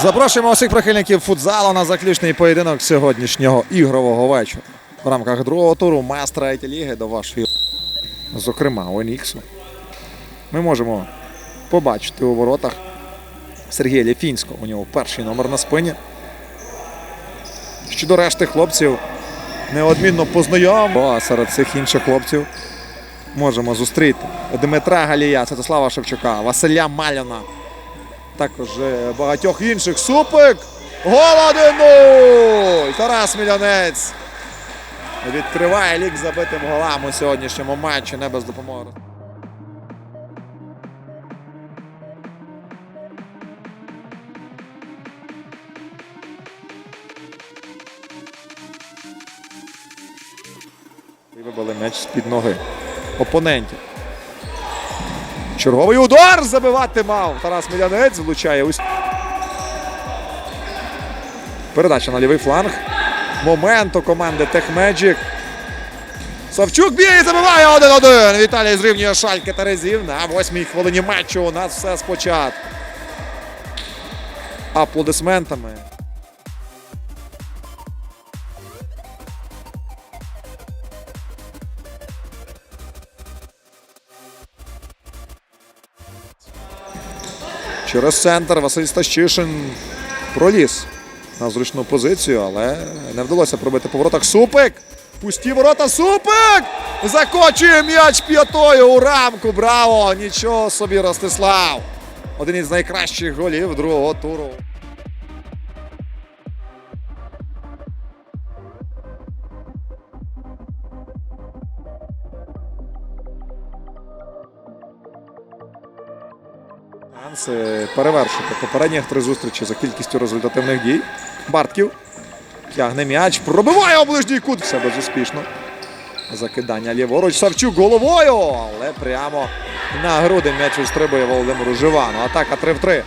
Запрошуємо усіх прихильників футзалу на заключний поєдинок сьогоднішнього ігрового вечора. В рамках другого туру третьої ліги до вашої, зокрема, Оніксу. Ми можемо побачити у воротах Сергія Лєфінського. У нього перший номер на спині. Щодо решти хлопців, неодмінно познайом. А серед цих інших хлопців можемо зустріти Дмитра Галія, Святослава Шевчука, Василя Маляна. Також е, багатьох інших. Супик! Гол 1-0! Тарас Мільянець відкриває лік забитим голам у сьогоднішньому матчі не без допомоги. І вибили м'яч з-під ноги опонентів. Черговий удар забивати мав. Тарас Мілянець влучає. Передача на лівий фланг. Момент у команди Техмеджик. Савчук б'є і забиває 1-1. Віталій зрівнює шальки Терезів. На восьмій хвилині матчу у нас все спочатку. Аплодисментами. Через центр Василь Стащишин проліз на зручну позицію, але не вдалося пробити по воротах. Супик! Пусті ворота Супик! Закочує м'яч п'ятою у рамку. Браво! Нічого собі Ростислав! Один із найкращих голів другого туру. Шанси перевершити попередніх три зустрічі за кількістю результативних дій. Бартків тягне м'яч, пробиває у ближній кут. Все безуспішно. Закидання ліворуч. Савчук головою, але прямо на груди м'яч устрибує Володимиру Живану. Атака 3 в 3.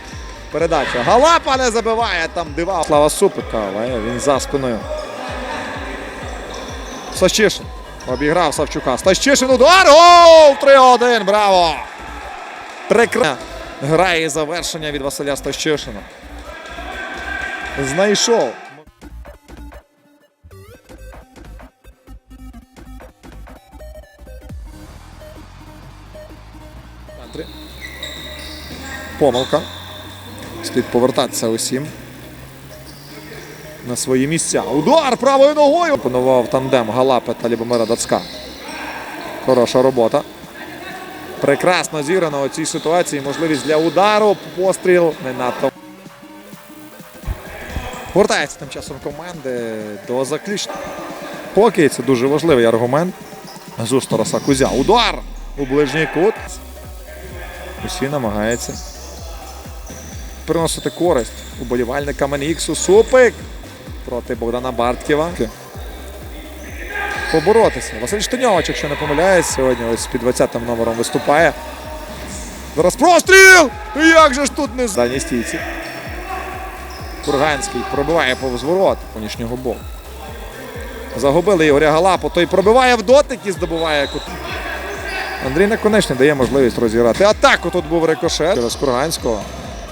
Передача. Галапа не забиває там дива. Слава Супика, але він за спиною. Сащишин. Обіграв Савчука. Стащишин удар. Гол! 3-1. Браво! Прекрасно. Грає завершення від Василя Стащишина. Знайшов. Помилка. Слід повертатися усім. На свої місця. Удар правою ногою. Опанував тандем Галапи та Любомира Дацка. Хороша робота. Прекрасно зіграно у цій ситуації. Можливість для удару. Постріл не надто. Повертається тим часом команди до заключного. Поки це дуже важливий аргумент. Зус Кузя. Удар у ближній кут. Усі намагаються приносити користь уболівальникам Іксу. Супик проти Богдана Бартківа. Поборотися. Василь Штаньович, якщо не помиляюсь, сьогодні ось під 20-м номером виступає. Зараз простріл! Як же ж тут не з дальній стійці? Курганський пробиває повз ворот понішнього боку. Загубили Ігоря Галапу, той пробиває в дотик і здобуває кут. Андрій Наконечний дає можливість розіграти. Атаку тут був рикошет через Курганського.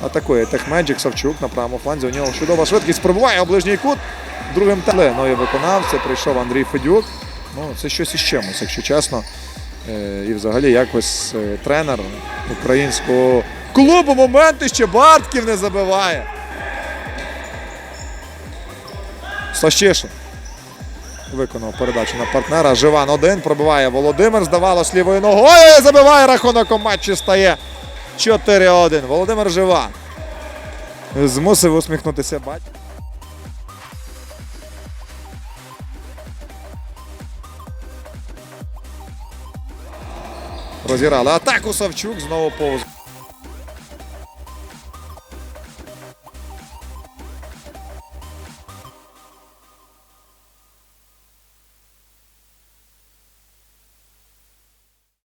Атакує Техмеджик Савчук на правому фланзі. У нього чудова швидкість пробиває у ближній кут. Другим теленою виконавця прийшов Андрій Федюк. Ну, це щось із чимось, якщо чесно. Е, І взагалі якось е, тренер українського клубу моменти ще Бартків не забиває. Сащишин виконав передачу на партнера. Живан один пробиває Володимир. Здавалось лівою ногою. Забиває рахунок у матчі стає 4-1. Володимир Живан. Змусив усміхнутися батько. Розіграли атаку Савчук. Знову повз.